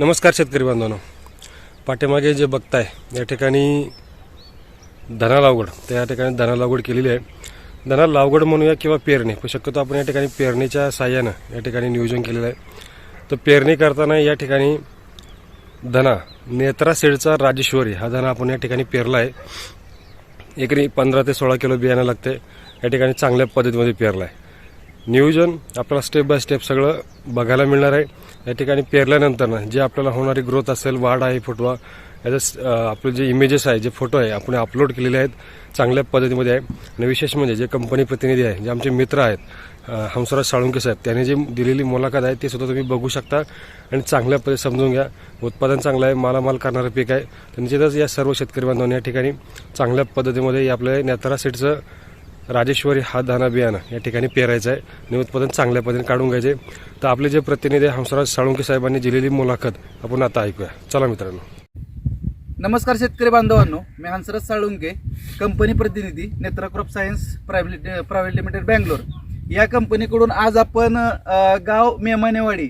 नमस्कार शेतकरी बांधवांनो. पाठीमागे जे बघताय या ठिकाणी धना लागवड तर या ठिकाणी धना लागवड केलेली आहे. धना लागवड म्हणूया किंवा पेरणी पण शक्यतो आपण या ठिकाणी पेरणीच्या साह्यानं या ठिकाणी नियोजन केलेलं आहे. तर पेरणी करताना या ठिकाणी धना नेत्रा सेडचा राजेश्वरी हा धना आपण या ठिकाणी पेरला आहे. एकरी पंधरा ते सोळा किलो बियाणं लागते. या ठिकाणी चांगल्या पद्धतीमध्ये पेरला आहे. नियोजन आपल्याला स्टेप बाय स्टेप सगळं बघायला मिळणार आहे. या ठिकाणी पेरल्यानंतर जे आपल्याला होणारी ग्रोथ असेल वाढ आहे फुटवा याचं आपले जे इमेजेस आहे जे फोटो आहे आपण अपलोड केलेले आहेत चांगल्या पद्धतीमध्ये आहे. आणि विशेष म्हणजे जे कंपनी प्रतिनिधी आहे जे आमचे मित्र आहेत हमसराज साळुंके साहेब त्यांनी जी दिलेली मुलाखत आहे ते सुद्धा तुम्ही बघू शकता आणि चांगल्या पद्धती समजून घ्या. उत्पादन चांगलं आहे मालामाल करणारं पीक आहे. तर निश्चितच या सर्व शेतकरी बांधवांनी या ठिकाणी चांगल्या पद्धतीमध्ये आपल्या नेतारा सीटचं राजेश्वरी हा दाना बियाणं या ठिकाणी पेरायचं आहे. आणि उत्पादन चांगल्या पद्धतीने काढून घ्यायचे. तर आपले जे प्रतिनिधी आहे, हंसराज साळुंके साहेबांनी दिलेली मुलाखत आपण आता ऐकूया. चला मित्रांनो. नमस्कार शेतकरी बांधवांनो. मी हंसराज साळुंके कंपनी प्रतिनिधी Netra crop science private private limited Bangalore या कंपनीकडून आज आपण गाव मेमानेवाडी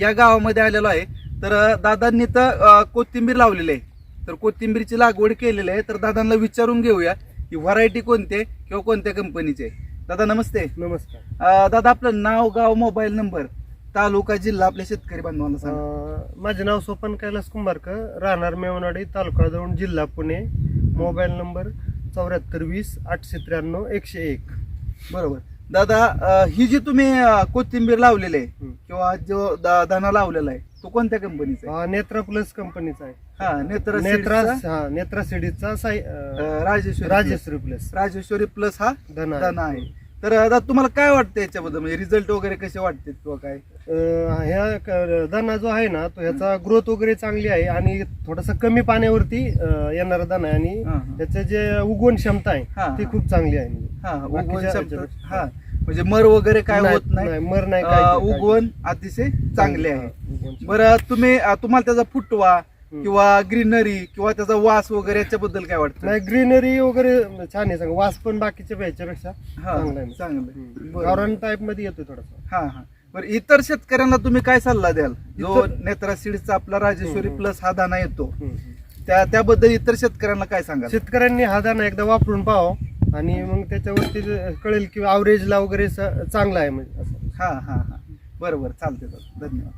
या गावामध्ये आलेलो आहे. तर दादांनी तर कोथिंबीर लावलेली आहे. तर कोथिंबीरची लागवड केलेली आहे. तर दादांना विचारून घेऊया. की व्हरायटी कोणती आहे किंवा कोणत्या कंपनीची आहे? दादा नमस्ते. नमस्कार. अ, दादा आपलं नाव गाव मोबाईल नंबर तालुका जिल्हा आपल्या शेतकरी बांधवांना सांगा. अं, माझे नाव सोपन कैलास कुंभारकर राहणार मेवनाडी तालुका दौंड जिल्हा पुणे. मोबाईल नंबर चौऱ्याहत्तर वीस आठशे त्र्याण्णव एकशे एक. बरोबर. दादा अ, ही जी तुम्ही अ, कोथिंबीर लावलेली आहे हं. किंवा जो द- दाना लावलेला आहे तो कोणत्या कंपनीचा आहे? हा, नेत्रा प्लस कंपनीचा आहे. हा नेत्र नेत्रा हा नेत्रा सिडीचा साई अ, अं, राजेश्वरी राजेश्वरी प्लस. राजेश्वरी प्लस हा धना दाना आहे. तर अ, दादा तुम्हाला काय वाटतं याच्याबद्दल? म्हणजे रिझल्ट वगैरे कसे वाटतात किंवा काय? ह्या दाना जो आहे ना तो ह्याचा ग्रोथ वगैरे चांगली आहे आणि थोडासा कमी पाण्यावरती येणारा दाना आहे आणि. त्याचं जे उगवण क्षमता हा, आहे ती. खूप चांगली आहे म्हणजे. हा. हा म्हणजे मर वगैरे काय होत नाही मर नाही, उगवण अतिशय चांगले हा, आहे. बरं तुम्ही तुम्हाला त्याचा फुटवा. किंवा ग्रीनरी किंवा त्याचा वास वगैरे याच्याबद्दल काय वाटतं नाही ग्रीनरी वगैरे छान आहे सांग वास पण बाकीच्या हा चांगला आहे चांगलं. गावरान टाईपमध्ये येतो थोडासा हा हा बरं इतर शेतकऱ्यांना तुम्ही काय सल्ला द्याल? जो इतर- नेत्रा सीडचा आपला राजेश्वरी. प्लस हा दाना येतो. त्या त्याबद्दल इतर शेतकऱ्यांना काय सांगाल? शेतकऱ्यांनी हा दाणा एकदा वापरून पाहावं आणि मग त्याच्यावरती कळेल की अवरेजला वगैरे चांगला आहे म्हणजे असं. हा हा हा. बरोबर चालते चालते धन्यवाद.